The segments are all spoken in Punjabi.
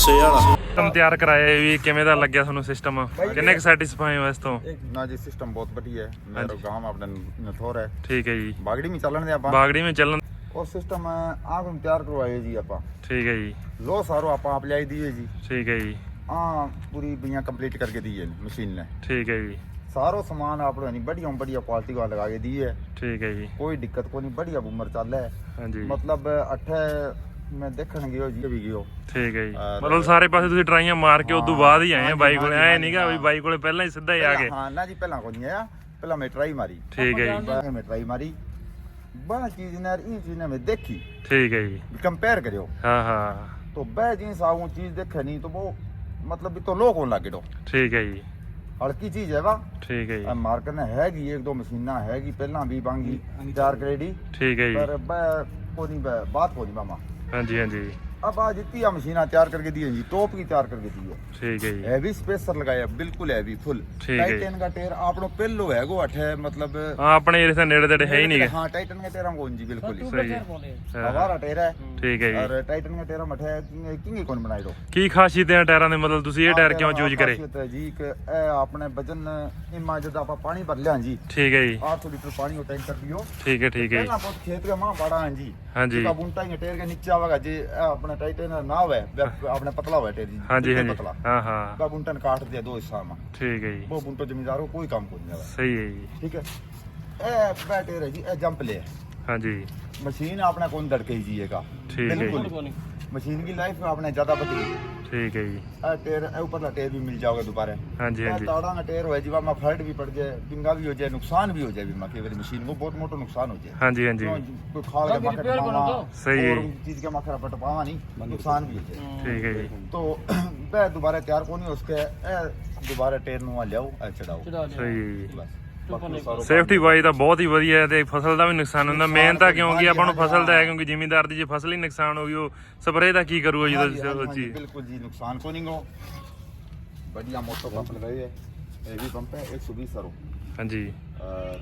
ਸਿਸਟਮ ਤਿਆਰ ਕਰਾਇਆ ਵੀ ਕਿਵੇਂ ਦਾ ਲੱਗਿਆ ਤੁਹਾਨੂੰ ਸਿਸਟਮ ਕਿੰਨੇ ਕੁ ਸੈਟੀਸਫਾਈ ਹੋ ਇਸ ਤੋਂ? ਨਾ ਜੀ ਸਿਸਟਮ ਬਹੁਤ ਵਧੀਆ ਹੈ। ਮੇਰਾ ਗਾਮ ਆਪਣਾ ਨਥੋਰ ਹੈ। ਠੀਕ ਹੈ ਜੀ। ਬਾਗੜੀ ਵਿੱਚ ਚੱਲਣ ਦੇ ਆਪਾਂ। ਬਾਗੜੀ ਵਿੱਚ ਚੱਲਣ ਉਹ ਸਿਸਟਮ ਆਪ ਨੂੰ ਤਿਆਰ ਕਰਵਾਏ ਜੀ ਆਪਾਂ। ਠੀਕ ਹੈ ਜੀ। ਲੋ ਸਾਰੋ ਆਪਾਂ ਆਪ ਲਿਆਈ ਦੀਏ ਜੀ। ਠੀਕ ਹੈ ਜੀ। ਆ ਪੂਰੀ ਬਈਆਂ ਕੰਪਲੀਟ ਕਰਕੇ ਦੀਏ ਮਸ਼ੀਨ ਨੇ। ਠੀਕ ਹੈ ਜੀ। ਸਾਰੋ ਸਮਾਨ ਆਪ ਨੂੰ ਨਹੀਂ ਬੜੀਆਂ ਬੜੀਆਂ ਕੁਆਲਿਟੀ ਵਾਲ ਲਗਾ ਕੇ ਦੀਏ ਠੀਕ ਹੈ ਜੀ। ਕੋਈ ਦਿੱਕਤ ਕੋਈ ਨਹੀਂ ਬੜੀਆ ਬੂਮਰ ਚੱਲ ਹੈ। ਹਾਂਜੀ। ਮਤਲਬ 8 ਮੈਂ ਦੇਖਣ ਗਿਆ ਜੀ। ਵੀ ਗਿਓ ਠੀਕ ਹੈ ਜੀ। ਮਤਲਬ ਸਾਰੇ ਪਾਸੇ ਤੁਸੀਂ ਟਰਾਈਆਂ ਮਾਰ ਕੇ ਉਦੋਂ ਬਾਅਦ ਹੀ ਆਏ ਬਾਈ ਕੋਲੇ। ਐ ਨਹੀਂਗਾ ਵੀ ਬਾਈ ਕੋਲੇ ਪਹਿਲਾਂ ਹੀ ਸਿੱਧਾ ਹੀ ਆ ਗਏ। ਹਾਂ ਨਾ ਜੀ ਪਹਿਲਾਂ ਕੋਈ ਨਹੀਂ ਆਇਆ। ਪਹਿਲਾਂ ਮੈਂ ਟਰਾਈ ਮਾਰੀ। ਠੀਕ ਹੈ ਜੀ। ਬਾਅਦ ਮੈਂ ਟਰਾਈ ਮਾਰੀ। ਬਾਹਰ ਚੀਜ਼ ਨਾਲ ਇਹ ਚੀਜ਼ ਨਾਲ ਮੈਂ ਦੇਖੀ। ਠੀਕ ਹੈ ਜੀ। कंपेयर करियो ਹਾਂ ਹਾਂ। तो वह जींस आऊं चीज देखे नहीं तो वो मतलब भी तो लो कौन लागे दो ਠੀਕ ਹੈ ਜੀ। हल्की चीज है वा ਠੀਕ ਹੈ जी मार्केट में हैगी एक दो मशीना हैगी पहला भी बांगी चार करेडी ठीक है जी पर वह कोनी बात कोनी मामा ਹਾਂਜੀ ਹਾਂਜੀ अब आज इतनी मशीना तैयार करके दी है जी टॉप की तैयार करके दी है ਠੀਕ ਹੈ ਜੀ हैवी स्पेसर लगाया बिल्कुल हैवी फुल ठीक है। टाइटन का टेर आपनो पहलो है गो अठ है मतलब ਹਾਂ ਆਪਣੇ ਏਰੀਏ ਦੇ ਨੇੜੇ ਤੇੜੇ ਹੈ ਹੀ ਨਹੀਂਗੇ हाँ टाइटन का टेरा कौन जी बिल्कुल ही ਸਹੀ ਹੈ ਹਾਂ, हमारा टेर है ਠੀਕ है जी और टाइटन का टेरा मठ है किंग कौन बनाई दो ਕੀ ਖਾਸੀਅਤ ਹੈ ਟਾਇਰਾਂ ਦੇ ਮਤਲਬ ਤੁਸੀਂ ਇਹ ਟਾਇਰ ਕਿਉਂ ਚੂਜ਼ ਕਰੇ ਖਾਸੀਅਤ ਹੈ ਜੀ ਕਿ ਇਹ ਆਪਣੇ ਵਜਨ ਇਮਾ ਜਦ ਆਪਾਂ ਪਾਣੀ ਭਰ ਲਿਆ ਜੀ ਠੀਕ ਹੈ ਜੀ 800 ਲੀਟਰ ਪਾਣੀ ਉਹ ਟੈਂਕਰ ਪੀਓ ਠੀਕ ਹੈ ਠੀਕ ਹੈ ਜੀ ਪਹਿਲਾਂ ਬਹੁਤ ਖੇਤ का मां बड़ा है जी ਹਾਂਜੀ का बुंटा ही टेर के नीचे आवेगा जी ਇਹ अपना टाइटन ना होवे अपने पतला होवे टेरी हाँ जी हाँ जी पतला हाँ हाँ बा बुंटन काट दिया दो हिस्सा में ठीक है जी वो बुंटो जमींदार को कोई काम को नहीं सही है जी ठीक है ए बैठे रह जी ए जंप ले हाँ जी मशीन अपना कौन धड़के जीएगा ठीक है बिल्कुल मशीन की लाइफ अपने ज्यादा बदली ਠੀਕ ਹੈ ਜੀ ए टेर ए ऊपर ला टेर भी मिल जाओगे दोबारा ਹਾਂਜੀ ए ਹਾਂਜੀ ताड़ा ना टेर हो जी वहाँ फल्ट भी पड़ जाए पिंगा भी हो जाए नुकसान भी हो जाए बीमा की मशीन को बहुत मोटा नुकसान हो जाए ਹਾਂਜੀ ਹਾਂਜੀ क्यों? कोई खाल के मखर पावा सही है। और चीज के मखर पट पावा नहीं नुकसान भी हो जाए ਠੀਕ ਹੈ ਜੀ तो वह दोबारा तैयार को नहीं उसके ए दोबारा टेर नुआ लियाओ ए चढ़ाओ ਸਹੀ ਹੈ ਜੀ बस बाकी सारो ਸੇਫਟੀ ਵਾਈ ਤਾਂ ਬਹੁਤ ਹੀ ਵਧੀਆ ਹੈ ਤੇ ਫਸਲ ਦਾ ਵੀ ਨੁਕਸਾਨ ਹੁੰਦਾ ਮੇਨ ਤਾਂ ਕਿਉਂਕਿ ਆਪਾਂ ਨੂੰ ਫਸਲ ਦਾ ਹੈ ਕਿਉਂਕਿ ਜ਼ਿਮੀਂਦਾਰ ਦੀ ਜੇ ਫਸਲ ਹੀ ਨੁਕਸਾਨ ਹੋ ਗਈ ਉਹ ਸਪਰੇਅ ਦਾ ਕੀ ਕਰੂਗਾ हाँ जी, हाँ जी, ਜਦੋਂ हाँ जी, ਜੀ बिल्कुल जी नुकसान को नहीं हो बढ़िया मोटो पंप लगाई है ये भी पंप है एक सौ बीस सरो ਹਾਂਜੀ और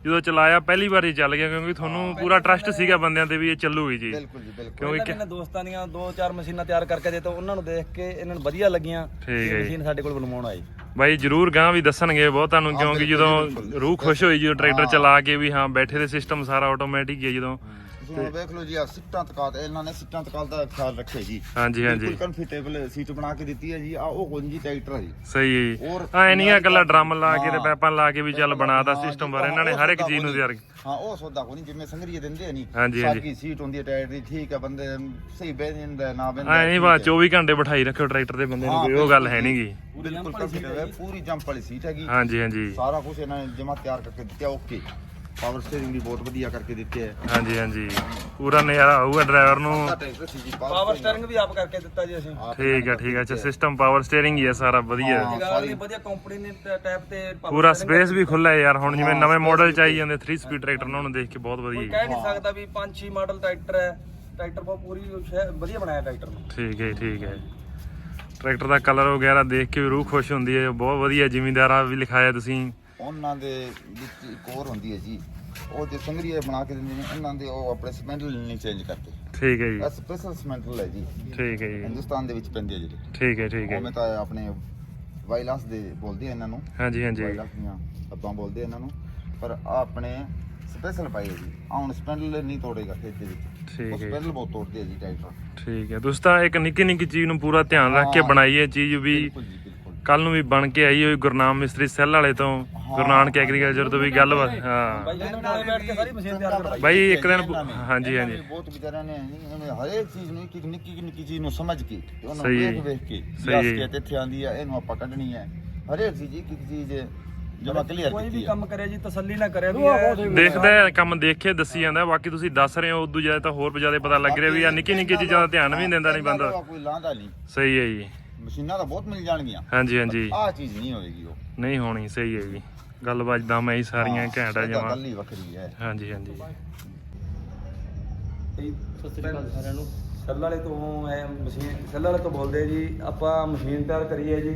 ਜਦੋਂ ਚਲਾਇਆ ਪਹਿਲੀ ਵਾਰੀ ਚੱਲ ਗਿਆ ਕਿਉਂਕਿ ਤੁਹਾਨੂੰ ਪੂਰਾ ਟਰਸਟ ਸੀਗਾ ਬੰਦਿਆਂ ਤੇ ਵੀ ਇਹ ਚੱਲੂਗੀ ਜੀ। ਬਿਲਕੁਲ ਜੀ ਬਿਲਕੁਲ। ਕਿਉਂਕਿ ਦੋਸਤਾਂ ਦੀਆਂ ਦੋ ਚਾਰ ਮਸ਼ੀਨਾਂ ਤਿਆਰ ਕਰਕੇ ਦੇ ਤਾਂ ਉਹਨਾਂ ਨੂੰ ਦੇਖ ਕੇ ਇਹਨਾਂ ਨੂੰ ਵਧੀਆ ਲੱਗੀਆਂ ਠੀਕ ਹੈ ਜੀ। ਮਸ਼ੀਨ ਸਾਡੇ ਕੋਲ ਬਣਵਾਉਣ ਆਈ। ਬਾਈ ਜਰੂਰ ਗਾਂ ਵੀ ਦੱਸਣਗੇ ਬਹੁਤ ਤੁਹਾਨੂੰ ਕਿਉਂਕਿ ਜਦੋਂ ਰੂਹ ਖੁਸ਼ ਹੋਈ ਜੀ ਟਰੈਕਟਰ ਚਲਾ ਕੇ ਵੀ ਹਾਂ ਬੈਠੇ ਦੇ ਸਿਸਟਮ ਸਾਰਾ ਆਟੋਮੈਟਿਕ ਹੈ ਜਦੋਂ। ਹੁਣ ਵੇਖ ਲਓ ਜੀ ਆ ਸਿੱਟਾਂ ਤਕਾਤ ਇਹਨਾਂ ਨੇ ਸਿੱਟਾਂ ਤਕਾਤ ਦਾ ਖਿਆਲ ਰੱਖਿਆ ਜੀ। ਹਾਂਜੀ ਹਾਂਜੀ। ਬਿਲਕੁਲ ਕੰਫਰਟੇਬਲ ਸੀਟ ਬਣਾ ਕੇ ਦਿੱਤੀ ਹੈ ਜੀ ਆ ਉਹ ਕੋਲ ਜੀ ਟਰੈਕਟਰ ਹੈ ਜੀ। ਸਹੀ ਹੈ ਜੀ। ਔਰ ਐ ਨਹੀਂ ਆ ਇਕੱਲਾ ਡਰਮ ਲਾ ਕੇ ਤੇ ਹਾਂ। ਪੈਪਾਂ ਲਾ ਕੇ ਵੀ ਚੱਲ ਬਣਾਤਾ ਸਿਸਟਮ ਬਾਰੇ। ਇਹਨਾਂ ਨੇ ਹਰ ਇੱਕ ਚੀਜ਼ ਨੂੰ ਤਿਆਰ ਹਾਂ ਉਹ ਸੌਦਾ ਕੋ ਨਹੀਂ ਜਿਵੇਂ ਸੰਗਰੀਏ ਦਿੰਦੇ ਆ ਨਹੀਂ ਹਾਂਜੀ, ਹਾਂਜੀ। ਸਾਡੀ ਸੀਟ ਹੁੰਦੀ ਹੈ ਟਾਇਰ ਦੀ ਠੀਕ ਹੈ ਬੰਦੇ ਸਹੀ ਬਹਿ ਜਾਂਦਾ ਨਾ ਬਹਿੰਦਾ ਐ ਨਹੀਂ ਬਾ 24 ਘੰਟੇ ਬਿਠਾਈ ਰੱਖਿਓ ਟਰੈਕਟਰ ਦੇ ਬੰਦੇ ਨੂੰ ਹਾਂ, ਕੋਈ ਉਹ ਗੱਲ ਹੈ ਨਹੀਂਗੀ ਬਿਲਕੁਲ ਕੰਫਰਟੇਬਲ ਹੈ ਪੂਰੀ ਜੰਪ ਵਾਲੀ ਸੀਟ ਹੈਗੀ ਹਾਂਜੀ ਹਾਂਜੀ। ਸਾਰਾ ਕੁਝ ਇਹਨਾਂ ਨੇ ਜਮਾ ਤਿਆਰ ਕਰਕੇ ਦਿੱਤਾ ਓਕੇ ਪਾਵਰ ਸਟੀਅਰਿੰਗ ਵੀ ਬਹੁਤ ਵਧੀਆ ਕਰਕੇ ਦਿੱਤੇ ਹੈ ਹਾਂਜੀ ਹਾਂਜੀ। ਪੂਰਾ ਨਜ਼ਾਰਾ ਆਊਗਾ ਡਰਾਈਵਰ ਨੂੰ। ਸੀ ਪਾਵਰ ਸਟੀਅਰਿੰਗ ਵੀ ਆਪ ਕਰਕੇ ਦਿੱਤਾ ਜੀ ਅਸੀਂ। ਠੀਕ ਹੈ ਠੀਕ ਹੈ ਅੱਛਾ ਸਿਸਟਮ ਪਾਵਰ ਸਟੀਅਰਿੰਗ ਹੀ ਹੈ ਸਾਰਾ ਵਧੀਆ। ਵਾਲੀ ਵਧੀਆ ਕੰਪਨੀ ਨੇ ਟੈਪ ਤੇ ਪੂਰਾ ਸਪੇਸ ਵੀ ਖੁੱਲਾ ਹੈ ਯਾਰ। ਹੁਣ ਜਿਵੇਂ ਨਵੇਂ ਮਾਡਲ ਚ ਆਈ ਜਾਂਦੇ 3 ਸਪੀਡ ਟਰੈਕਟਰ ਉਹਨਾਂ ਨੂੰ ਦੇਖ ਕੇ ਬਹੁਤ ਵਧੀਆ। ਕੋਈ ਕਹਿ ਨਹੀਂ ਸਕਦਾ ਵੀ 5-6 ਮਾਡਲ ਟਰੈਕਟਰ ਹੈ। ਟਰੈਕਟਰ ਬਹੁਤ ਪੂਰੀ ਵਧੀਆ ਬਣਾਇਆ ਟਰੈਕਟਰ ਨੂੰ। ਠੀਕ ਹੈ ਠੀਕ ਹੈ। ਟਰੈਕਟਰ ਦਾ ਕਲਰ ਵਗੈਰਾ ਦੇਖ ਕੇ ਵੀ ਰੂਹ ਖੁਸ਼ ਹੁੰਦੀ ਹੈ। ਬਹੁਤ ਵਧੀਆ ਜ਼ਿਮੀਂਦਾਰਾਂ ਵੀ ਲਿਖਾਇਆ ਤੁਸੀਂ। ਉਹਨਾਂ ਦੇ ਵਿੱਚ ਇੱਕ ਹੋਰ ਹੁੰਦੀ ਹੈ ਜੀ। ਉਹ ਜੇ ਸੰਗਰੀਏ ਬਣਾ ਕੇ ਦਿੰਦੇ ਨੇ ਇਹਨਾਂ ਦੇ ਉਹ ਆਪਣੇ ਸਮੈਂਟਲ ਨਹੀਂ ਚੇਂਜ ਕਰਦੇ। ਠੀਕ ਹੈ ਜੀ। ਇਹ ਸਪੈਸ਼ਲ ਸਮੈਂਟਲ ਹੈ ਜੀ। ਠੀਕ ਹੈ ਜੀ। ਹਿੰਦੁਸਤਾਨ ਦੇ ਵਿੱਚ ਪੈਂਦੇ ਆ ਜਿਹੜੇ। ਠੀਕ ਹੈ ਠੀਕ ਹੈ। ਉਹ ਮੈਂ ਤਾਂ ਆਪਣੇ ਵਾਇਲਾਂਸ ਦੇ ਬੋਲਦੇ ਆ ਇਹਨਾਂ ਨੂੰ। ਹਾਂਜੀ ਹਾਂਜੀ। ਵਾਇਲਾਂਸ ਦੀਆਂ ਅੱਬਾਂ ਬੋਲਦੇ ਆ ਇਹਨਾਂ ਨੂੰ। ਪਰ ਆਹ ਆਪਣੇ ਸਪੈਸ਼ਲ ਆ ਜੀ। ਆਹ ਹੁਣ ਸਪੈਂਡਲ ਨਹੀਂ ਤੋੜੇਗਾ ਖੇਤ ਦੇ ਵਿੱਚ। ਠੀਕ ਉਹ ਹੈ ਸਪੈਂਡਲ ਬਹੁਤ ਤੋੜਦੇ ਆ ਜੀ ਟਰੈਕਟਰ ਠੀਕ ਹੈ। ਤੁਸੀਂ ਤਾਂ ਇੱਕ ਨਿੱਕੀ ਨਿੱਕੀ ਚੀਜ਼ ਨੂੰ ਪੂਰਾ ਧਿਆਨ ਰੱਖ ਕੇ ਹਾਂ। ਬਣਾਈ ਹੈ। ਚੀਜ਼ ਵੀ ਬਿਲਕੁਲ ਜੀ। ਬਿਲਕੁਲ ਕੱਲ ਨੂੰ ਵੀ ਬਣ ਕੇ ਆਈ ਹੋਈ ਗੁਰਨਾਮ ਮਿਸਤਰੀ ਸੈੱਲ ਵਾਲੇ ਤੋਂ। ਗੁਰੂ ਨਾਨਕ ਐਗਰੀਕਲਚਰ ਤੋਂ ਵੀ ਗੱਲਬਾਤ ਹਾਂ। ਬਾਈ ਜੀ ਨਾਲੇ ਬੈਠ ਕੇ ਸਾਰੀ ਮਸ਼ੀਨ ਤਿਆਰ ਕਰਵਾਈ। ਬਾਈ ਇੱਕ ਦਿਨ ਹਾਂਜੀ ਹਾਂਜੀ। ਬਹੁਤ ਵਿਚਾਰਿਆਂ ਨੇ ਨਹੀਂ, ਇਹਨੇ ਹਰੇਕ ਚੀਜ਼ ਨੂੰ ਇੱਕ ਨਿੱਕੀ ਨਿੱਕੀ ਚੀਜ਼ ਨੂੰ ਸਮਝ ਕੇ ਤੇ ਉਹਨਾਂ ਨੂੰ ਵੇਖ ਵੇਖ ਕੇ ਸਹੀ ਹੈ ਕੇ ਇੱਥੇ ਆਂਦੀ ਹੈ ਇਹਨੂੰ ਆਪਾਂ ਕੱਢਣੀ ਹੈ ਹਰੇਕ ਚੀਜ਼ ਇੱਕ ਇੱਕ ਚੀਜ਼ ਜਮਾ ਕਲੀਅਰ ਕੋਈ ਵੀ ਕੰਮ ਕਰਿਆ ਜੀ ਤਸੱਲੀ ਨਾ ਕਰਿਆ ਵੀ ਦੇਖਦਾ ਕੰਮ ਦੇਖ ਕੇ ਦੱਸੀ ਜਾਂਦਾ ਬਾਕੀ ਤੁਸੀਂ ਦੱਸ ਰਹੇ ਹੋ ਉਦੋਂ ਜ਼ਿਆਦਾ ਤਾਂ ਹੋਰ ਜ਼ਿਆਦਾ ਪਤਾ ਲੱਗ ਰਿਹਾ ਵੀ ਆ ਨਿੱਕੀ ਨਿੱਕੀ ਚੀਜ਼ਾਂ ਦਾ ਧਿਆਨ ਵੀ ਨਹੀਂ ਦਿੰਦਾ ਨਹੀਂ ਬੰਦਾ। ਕੋਈ ਲਾਂਦਾ ਨਹੀਂ ਸਹੀ ਹੈ ਜੀ। ਮਸ਼ੀਨਾਂ ਤਾਂ ਬਹੁਤ ਮਿਲ ਜਾਣਗੀਆਂ। ਹਾਂਜੀ ਹਾਂਜੀ। ਆਹ ਚੀਜ਼ ਨਹੀਂ ਹੋਏਗੀ ਉਹ। ਨਹੀਂ ਹੋਣੀ ਸਹੀ ਹੈ ਜੀ ਗੱਲਬਾਤ ਦਾ ਮੈਂ ਹੀ ਸਾਰੀਆਂ ਘੈਂਟ ਆ ਜਮਾ। ਗੱਲ ਹੀ ਵੱਖਰੀ ਹੈ। ਹਾਂਜੀ ਹਾਂਜੀ। ਸਤਿ ਸ੍ਰੀ ਅਕਾਲ ਸਾਰਿਆਂ ਨੂੰ। ਸੈੱਲ ਵਾਲੇ ਤੋਂ ਐ ਮਸ਼ੀਨ ਸੈੱਲ ਵਾਲੇ ਤੋਂ ਬੋਲਦੇ ਜੀ ਆਪਾਂ ਮਸ਼ੀਨ ਤਿਆਰ ਕਰੀ ਹੈ ਜੀ।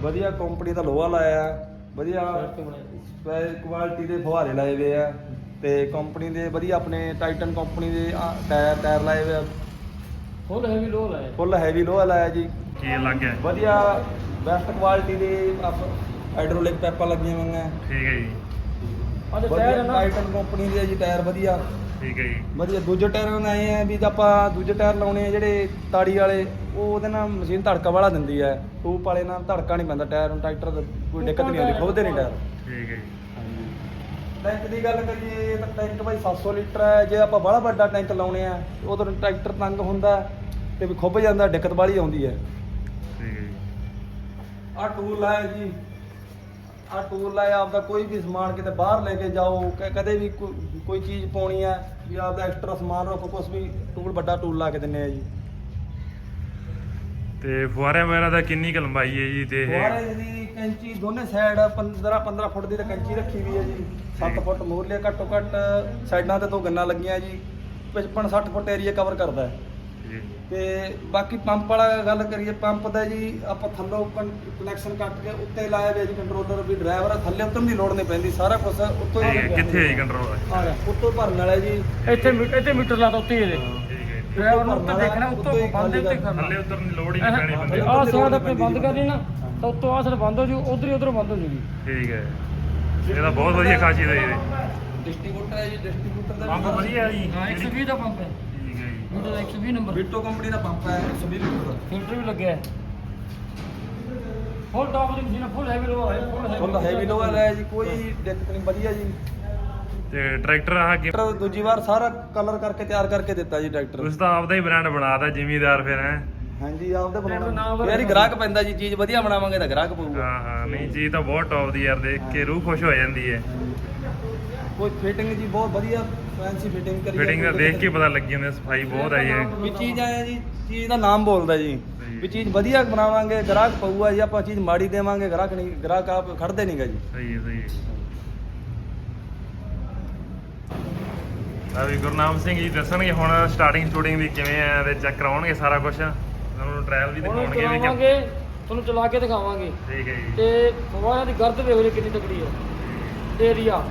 ਵਧੀਆ ਕੰਪਨੀ ਦਾ ਲੋਹਾ ਲਾਇਆ ਵਧੀਆ ਕੁਆਲਿਟੀ ਦੇ ਫੁਹਾਰੇ ਲਾਏ ਹੋਏ ਆ ਤੇ ਕੰਪਨੀ ਦੇ ਵਧੀਆ ਆਪਣੇ ਟਾਈਟਨ ਕੰਪਨੀ ਦੇ ਟਾਇਰ ਟਾਇਰ ਲਾਏ ਹੋਏ ਆ। ਫੁੱਲ ਹੈਵੀ ਲੋਹ ਲਾਇਆ। ਫੁੱਲ ਹੈਵੀ ਲੋਹਾ ਲਾਇਆ ਜੀ। ਕੀ ਲੱਗ ਗਿਆ ਵਧੀਆ ਬੈਸਟ ਕੁਆਲਿਟੀ ਦੇ ਹਾਈਡ੍ਰੋਲਿਕ ਪੈਪਾਂ ਲੱਗੀਆਂ ਹੋਈਆਂ। ਠੀਕ ਹੈ ਜੀ। ਅੱਜ ਟਾਇਰ ਹੈ ਨਾ। ਟਾਈਟਨ ਕੰਪਨੀ ਦੇ ਆ ਜੀ ਟਾਇਰ ਵਧੀਆ। ਠੀਕ ਹੈ ਜੀ। ਵਧੀਆ ਦੂਜੇ ਟਾਇਰਾਂ ਨਾਲ ਆਏ ਆ ਵੀ ਤਾਂ ਆਪਾਂ ਦੂਜੇ ਟਾਇਰ ਲਾਉਣੇ ਆ ਜਿਹੜੇ ਤਾੜੀ ਵਾਲੇ ਉਹ ਉਹਦੇ ਨਾਲ ਮਸ਼ੀਨ ਧੜਕਾ ਵਾਲਾ ਦਿੰਦੀ ਹੈ। ਟੂਪ ਵਾਲੇ ਨਾਲ ਧੜਕਾ ਨਹੀਂ ਪੈਂਦਾ ਟਾਇਰ ਨੂੰ ਟਰੈਕਟਰ ਦਾ ਕੋਈ ਦਿੱਕਤ ਨਹੀਂ ਆਉਂਦੀ ਖੋਦੇ ਨਹੀਂ ਟਾਇਰ ਠੀਕ ਹੈ ਜੀ। ਟੈਂਕ ਦੀ ਗੱਲ ਕਰੀਏ ਤਾਂ ਟੈਂਕ ਭਾਈ 700 ਲੀਟਰ ਹੈ। ਜੇ ਆਪਾਂ ਬੜਾ ਵੱਡਾ ਟੈਂਕ ਲਾਉਣੇ ਆ ਉਦੋਂ ਟਰੈਕਟਰ ਤੰਗ ਹੁੰਦਾ ਤੇ ਵੀ ਖੁੱਭ ਜਾਂਦਾ ਦਿੱਕਤ ਵਾਲੀ ਆਉਂਦੀ ਹੈ ਹੈ। ਆ ਟੂਲ ਲਾਇਆ ਜੀ। ਆ ਟੂਲ ਲਾਇਆ ਆਪਦਾ ਕੋਈ ਵੀ ਸਮਾਨ ਕਿਤੇ ਬਾਹਰ ਲੈ ਕੇ ਜਾਓ ਕਦੇ ਵੀ ਕੋਈ ਚੀਜ਼ ਪਾਉਣੀ ਆ ਵੀ ਆਪਦਾ ਐਕਸਟਰਾ ਸਮਾਨ ਰੱਖੋ ਕੁਝ ਵੀ ਟੂਲ ਵੱਡਾ ਟੂਲ ਲਾ ਕੇ ਦਿੰਨੇ ਆ ਜੀ। ਤੇ ਫੁਆਰਿਆਂ ਵਗੈਰਾ ਦਾ ਕਿੰਨੀ ਕੁ ਲੰਬਾਈ ਹੈ ਜੀ ਤੇ ਇਹ? ਫੁਆਰੇ ਦੀ ਕੈਂਚੀ ਦੋਨੇ ਸਾਈਡ 15 15 ਫੁੱਟ ਦੀ ਤਾਂ ਕੈਂਚੀ ਰੱਖੀ ਵੀ ਹੈ ਜੀ। 7 ਫੁੱਟ ਮੂਰਲੇ ਘੱਟੋ ਘੱਟ ਸਾਈਡਾਂ ਤੇ ਦੋ ਗੰਨਾਂ ਲੱਗੀਆਂ ਜੀ 55 60 ਫੁੱਟ ਏਰੀਆ ਕਵਰ ਕਰਦਾ ਹੈ। ਜੀ ਤੇ ਬਾਕੀ ਪੰਪ ਵਾਲਾ ਗੱਲ ਕਰੀਏ ਪੰਪ ਦਾ ਜੀ ਆਪਾਂ ਥੱਲੋਂ ਕਨੈਕਸ਼ਨ ਕੱਟ ਕੇ ਉੱਤੇ ਲਾਇਆ ਹੋਇਆ ਜੀ ਕੰਟਰੋਲਰ ਵੀ ਡਰਾਈਵਰ ਆ ਥੱਲੇ ਉਤਰਨ ਦੀ ਲੋੜ ਨਹੀਂ ਪੈਂਦੀ ਸਾਰਾ ਕੁਝ ਉੱਤੋਂ ਹੀ ਕਿੱਥੇ ਹੈ ਜੀ ਕੰਟਰੋਲ ਆ ਉੱਤੋਂ ਭਰਨ ਵਾਲਾ ਜੀ। ਇੱਥੇ ਮੀ- ਇੱਥੇ ਮੀਟਰ ਲਾਤਾ ਉੱਤੇ ਇਹਦੇ ਠੀਕ ਹੈ ਜੀ। ਡਰਾਈਵਰ ਨੂੰ ਉੱਤੇ ਦੇਖਣਾ ਉੱਤੋਂ ਬੰਦ ਉੱਤੇ ਕਰਨਾ ਥੱਲੇ ਉਤਰਨ ਦੀ ਲੋੜ ਹੀ ਨਹੀਂ ਪੈਣੀ ਬੰਦੇ ਨੂੰ। ਆਹ ਸਾਈਡ ਆਪਣੇ ਬੰਦ ਕਰ ਨਾ ਤਾਂ ਉੱਤੋਂ ਆਹ ਸਾਈਡ ਬੰਦ ਹੋ ਜੂ ਉਧਰ ਹੀ ਉਧਰ ਬੰਦ ਹੋ ਜੂਗੀ। ਠੀਕ ਹੈ। ਇਹ ਤਾਂ ਬਹੁਤ ਵਧੀਆ ਖਾਸੀਅਤ ਹੈ ਇਹਦੀ ਡਿਸਟ੍ਰੀਬਿਊਟਰ ਹੈ ਜੀ ਡਿਸਟ੍ਰੀਬਿਊਟਰ ਦਾ ਪੰਪ ਵਧੀਆ ਜੀ। ਹਾਂ 120 ਦਾ ਪੰਪ ਹੈ। ਮੀਟਰ ਦਾ 120 ਨੰਬਰ ਬਿੱਟੋ ਕੰਪਨੀ ਦਾ ਪੰਪ ਹੈ 120 ਲੀਟਰ ਦਾ। ਫਿਲਟਰ ਵੀ ਲੱਗਿਆ ਹੈ। ਫੁੱਲ ਟਾਪ ਦੀ ਮਸ਼ੀਨ ਫੁੱਲ ਹੈਵੀ ਲੋਹਾ ਹੈ ਫੁੱਲ ਫੁੱਲ ਹੈਵੀ ਲੋਹਾ ਹੈ ਜੀ ਕੋਈ ਦਿੱਕਤ ਨਹੀਂ ਵਧੀਆ ਜੀ। ਤੇ ਟਰੈਕਟਰ ਆਹ ਕਿ ਟਰੈਕਟਰ ਦੂਜੀ ਵਾਰ ਸਾਰਾ ਕਲਰ ਕਰਕੇ ਤਿਆਰ ਕਰਕੇ ਦਿੱਤਾ ਜੀ ਟਰੈਕਟਰ ਤੁਸੀਂ ਤਾਂ ਆਪਦਾ ਹੀ ਬ੍ਰਾਂਡ ਬਣਾਤਾ ਜ਼ਿਮੀਦਾਰ ਫਿਰ ਹੈ। ਹਾਂਜੀ ਆਪਦੇ ਬਣਾਉਣਾ। ਯਾਰ ਗ੍ਰਾਹਕ ਪੈਂਦਾ ਜੀ ਚੀਜ਼ ਵਧੀਆ ਬਣਾਵਾਂਗੇ ਤਾਂ ਗ੍ਰਾਹਕ ਪਊਗਾ। ਹਾਂ ਹਾਂ ਨਹੀਂ ਚੀਜ਼ ਤਾਂ ਬਹੁਤ ਟੌਪ ਦੀ ਯਾਰ ਦੇਖ ਕੇ ਰੂਹ ਖੁਸ਼ ਹੋ ਜਾਂਦੀ ਹੈ। ਕੋਈ ਫਿਟਿੰਗ ਜੀ ਬਹੁਤ ਵਧੀਆ ਫੈਂਸੀ ਫਿਟਿੰਗ ਕਰੀ ਫਿਟਿੰਗ ਦਾ ਦੇਖ ਕੇ ਪਤਾ ਲੱਗੀ ਜਾਂਦਾ ਸਫ਼ਾਈ ਬਹੁਤ ਆਈ ਹੈ। ਵੀ ਚੀਜ਼ ਆਇਆ ਜੀ ਚੀਜ਼ ਦਾ ਨਾਮ ਬੋਲਦਾ ਜੀ। ਵੀ ਚੀਜ਼ ਵਧੀਆ ਬਣਾਵਾਂਗੇ ਗ੍ਰਾਹਕ ਪਊਗਾ ਜੀ ਆਪਾਂ ਚੀਜ਼ ਮਾੜੀ ਦੇਵਾਂਗੇ ਗ੍ਰਾਹਕ ਨਹੀਂ ਗ੍ਰਾਹਕ ਆਪ ਖੜਦੇ ਨਹੀਂਗਾ ਜੀ। ਸਹੀ ਹੈ ਸਹੀ ਹੈ। ਆ ਵੀ ਗੁਰਨਾਮ ਸਿੰਘ ਜੀ ਦੱਸਣਗੇ ਹੁਣ ਸਟਾਰਟਿੰਗ ਸ਼ੂਟਿੰਗ ਦੀ ਕਿਵੇਂ ਆ ਤੇ ਚੈੱਕ ਕਰਾਉਣਗੇ ਸਾਰਾ ਕੁਝ ਤੁਹਾਨੂੰ ਟ੍ਰਾਇਲ ਵੀ ਦਿਖਾਉਣਗੇ ਵੀ ਕਿ ਤੁਹਾਨੂੰ ਚਲਾ ਕੇ ਦਿਖਾਵਾਂਗੇ। ਠੀਕ ਹੈ ਜੀ। ਤੇ ਫਵਾਰਿਆਂ ਦੀ ਗਰਦ ਵੇਖੋ ਜੀ ਕਿੰਨੀ ਤਕੜੀ ਹੈ। ਏਰੀਆ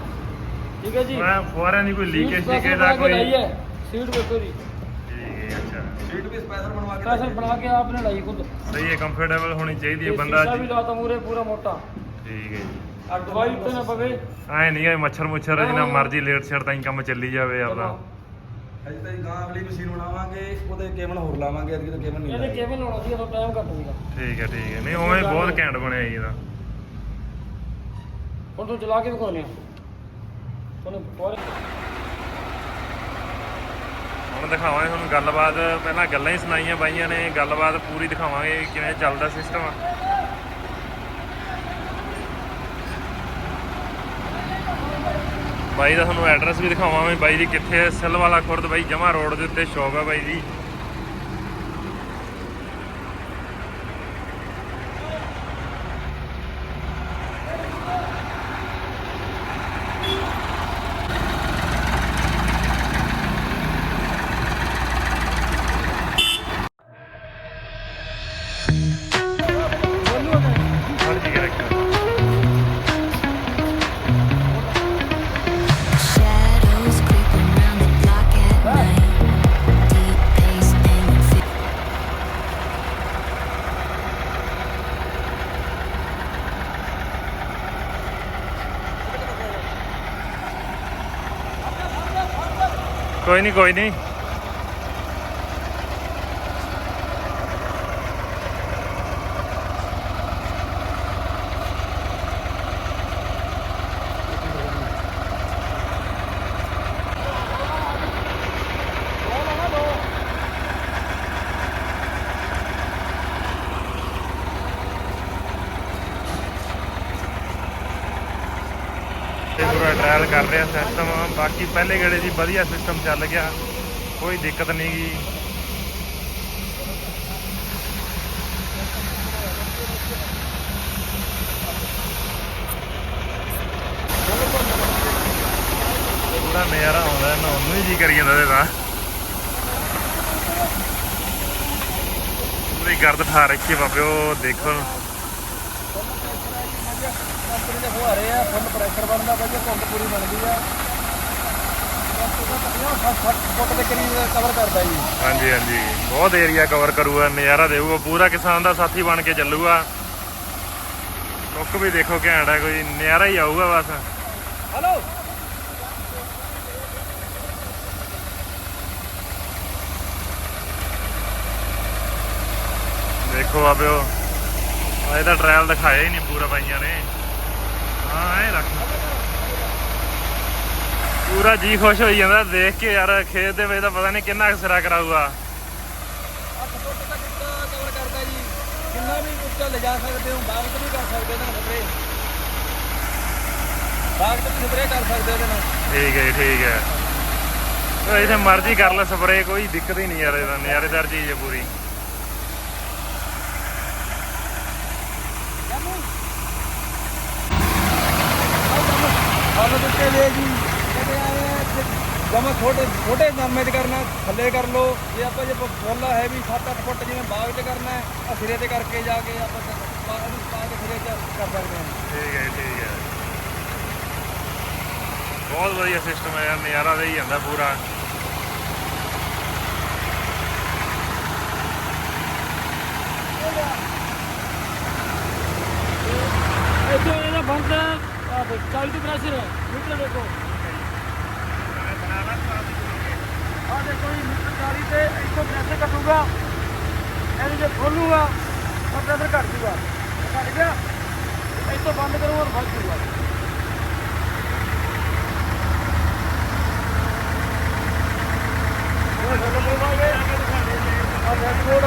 ਠੀਕ ਹੈ ਜੀ? ਮੈਂ ਫੁਆਰਿਆਂ ਦੀ ਕੋਈ ਲੀਕੇਜ ਪੈਸਲ ਦਾ ਕੇ ਕੋਈ ਸੀਟ ਵੇਖੋ ਜੀ। ਠੀਕ ਹੈ ਅੱਛਾ। ਸੀਟ ਵੀ ਸਪੈਸ਼ਲ ਬਣਵਾ ਪੈਸਲ ਬਣਾ ਕੇ ਆਪਨੇ ਲਾਈ ਖੁਦ। ਸਹੀ ਹੈ ਕੰਫਰਟੇਬਲ ਹੋਣੀ ਚਾਹੀਦੀ ਹੈ ਤੇ ਬੰਦਾ ਸ਼ੀਸ਼ਾ ਵੀ ਲਾਤਾ ਮੂਰੇ ਪੂਰਾ ਮੋਟਾ। ਠੀਕ ਹੈ ਜੀ। ਆ ਦਵਾਈ ਉੱਤੇ ਨਾ ਪਵੇ। ਐ ਨਹੀਂ ਹੈ ਮੱਛਰ ਮੁੱਛਰ ਜਿੰਨਾ ਮਰਜ਼ੀ ਲੇਟ ਛੇੜ ਤਾਂ ਹੀ ਕੰਮ ਚੱਲੀ ਜਾਵੇ ਆਪਦਾ ਅਜੇ ਤਾਂ ਗਾਂ ਅਗਲੀ ਮਸ਼ੀਨ ਬਣਾਵਾਂਗੇ ਉਹਦੇ ਕੇਬਲ ਹੋਰ ਲਾਵਾਂਗੇ ਅਜੇ ਤਾਂ ਕੇਬਲ ਨਹੀਂ ਇਹਦੇ। ਕੇਬਲ ਲਾਉਣਾ ਸੀ ਉਦੋਂ ਟਾਈਮ ਘੱਟ ਹੋਊਗਾ ਠੀਕ ਹੈ ਠੀਕ ਹੈ। ਨਹੀਂ ਉਵੇਂ ਬਹੁਤ ਘੈਂਟ ਬਣਿਆ ਜੀ ਇਹਦਾ। ਹੁਣ ਤੂੰ ਚਲਾ ਕੇ ਵਿਖਾਉਣੇ ਆ। ਫੁਆਰੇ ਹੁਣ ਦਿਖਾਵਾਂਗੇ ਤੁਹਾਨੂੰ ਗੱਲਬਾਤ, ਪਹਿਲਾਂ ਗੱਲਾਂ ਹੀ ਸੁਣਾਈਆਂ ਬਾਈਆਂ ਨੇ, ਗੱਲਬਾਤ ਪੂਰੀ ਦਿਖਾਵਾਂਗੇ ਕਿਵੇਂ ਚੱਲਦਾ ਸਿਸਟਮ ਬਾਈ ਦਾ ਤੁਹਾਨੂੰ ਐਡਰੈਸ ਵੀ ਦਿਖਾਵਾਂਗੇ, ਬਾਈ ਜੀ ਕਿੱਥੇ ਹੈ ਸਿੱਲ ਵਾਲਾ ਖੁਰਦ ਬਾਈ ਜਮਾ ਰੋਡ ਦੇ ਉੱਤੇ ਸ਼ੌਪ ਹੈ ਬਾਈ ਜੀ। ਕੋਈ ਨਹੀਂ ਕੋਈ ਨਹੀਂ ਤੇ ਪੂਰਾ ਟ੍ਰਾਇਲ ਕਰ ਰਿਹਾ ਸਿਸਟਮ ਬਾਕੀ ਪਹਿਲੇ ਗੇੜੇ ਦੀ ਵਧੀਆ ਸਿਸਟਮ ਚੱਲ ਗਿਆ। ਕੋਈ ਦਿੱਕਤ ਨਹੀਂ ਗਈ ਪੂਰਾ ਨਜ਼ਾਰਾ ਆਉਂਦਾ ਨਾ ਉਹਨੂੰ ਹੀ ਜੀ ਕਰੀ ਜਾਂਦਾ ਇਹਦਾ ਪੂਰੀ ਗਰਦ ਠਾ ਰੱਖੀ ਬਾਬਿਓ ਦੇਖੋ। ਕੰਪਨੀ ਦੇ ਫੁਹਾਰੇ ਆ ਫੁੱਲ ਪ੍ਰੈਸ਼ਰ ਬਣਦਾ ਵਧੀਆ ਧੁੰਦ ਪੂਰੀ ਬਣਦੀ ਆ। 50 ਫੁੱਟ ਦੇ ਕਰੀਬ ਕਵਰ ਕਰਦਾ ਜੀ। ਹਾਂਜੀ ਹਾਂਜੀ। ਬਹੁਤ ਏਰੀਆ ਕਵਰ ਕਰੂਗਾ ਨਜ਼ਾਰਾ ਦੇਊਗਾ ਪੂਰਾ ਕਿਸਾਨ ਦਾ ਸਾਥੀ ਬਣ ਕੇ ਚੱਲੂਗਾ। ਲੁੱਕ ਵੀ ਦੇਖੋ ਘੈਂਟ ਹੈ ਕੋਈ ਨਜ਼ਾਰਾ ਹੀ ਆਊਗਾ ਬਸ। ਹਲੋ ਦੇਖੋ ਬਾਬਿਓ ਆ ਇਹਦਾ ਟ੍ਰਾਇਲ ਦਿਖਾਇਆ ਹੀ ਨਹੀਂ ਪੂਰਾ ਬਾਈਆਂ ਨੇ। ਹਾਂ ਐ ਰੱਖ। ਪੂਰਾ ਜੀ ਖੁਸ਼ ਹੋਈ ਜਾਂਦਾ ਦੇਖ ਕੇ ਯਾਰ ਖੇਤ ਦੇ ਵਿੱਚ ਤਾਂ ਪਤਾ ਨਹੀਂ ਕਿੰਨਾ ਕੁ ਸਿਰਾ ਕਰਾਊਗਾ। 8 ਫੁੱਟ ਤੱਕ ਕਵਰ ਕਰਦਾ ਜੀ? ਕਿੰਨਾ ਵੀ ਉੱਚਾ ਲਿਜਾ ਸਕਦੇ ਹੋ ਬਾਗ ਤੇ ਵੀ ਕਰ ਸਕਦੇ ਨੇ ਸਪਰੇ ਬਾਗ ਤੇ ਵੀ ਸਪਰੇ ਕਰ ਸਕਦੇ ਠੀਕ ਹੈ ਜੀ, ਠੀਕ ਹੈ। ਮਰਜ਼ੀ ਕਰ ਲੈ ਸਪਰੇ ਕੋਈ ਦਿੱਕਤ ਹੀ ਨਹੀਂ ਯਾਰ ਇਹਦਾ ਨਜ਼ਾਰੇਦਾਰ ਚੀਜ਼ ਹੈ ਪੂਰੀ। ਫਲ ਦਿੱਤੇ ਦੇ ਜੀ। ਕਹਿੰਦੇ ਆਏ ਜਮਾ ਛੋਟੇ ਛੋਟੇ ਨਰਮੇ ਚ ਕਰਨਾ ਥੱਲੇ ਕਰ ਲੋ ਜੇ ਆਪਾਂ ਜੇ ਫੁੱਲ ਹੈ ਵੀ 7-8 ਫੁੱਟ ਜਿਵੇਂ ਬਾਗ ਤੇ ਕਰਨਾ ਆਹ ਸਿਰੇ ਤੇ ਕਰਕੇ ਜਾ ਕੇ ਆਪਾਂ ਇਹਨੂੰ ਪਾ ਕੇ ਸਿਰੇ ਤੇ ਕਰ ਸਕਦੇ ਹਾਂ। ਠੀਕ ਹੈ ਠੀਕ ਹੈ। ਬਹੁਤ ਵਧੀਆ ਸਿਸਟਮ ਹੈ ਯਾਰ ਨਜ਼ਾਰਾ ਦੇ ਹੀ ਜਾਂਦਾ ਪੂਰਾ। ਇੱਥੇ ਇਹਦਾ ਬੰਦ ਆ ਦੇਖ 40 ਦੀ ਪ੍ਰੈਸ਼ਰ ਹੈ ਮੀਟਰ ਦੇਖੋ ਆ ਦੇਖੋ ਜੀ ਮੀਟਰ 40 ਤੇ ਇੱਥੋਂ ਪ੍ਰੈਸ਼ਰ ਕੱਟੂਗਾ ਇਹਨੂੰ ਜੇ ਖੋਲੂਗਾ ਤਾਂ ਪ੍ਰੈਸ਼ਰ ਘਟ ਜੂਗਾ ਘਟ ਗਿਆ ਇੱਥੋਂ ਬੰਦ ਕਰੂਗਾ ਤਾਂ ਵੱਧ ਜੂਗਾ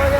ਇਹ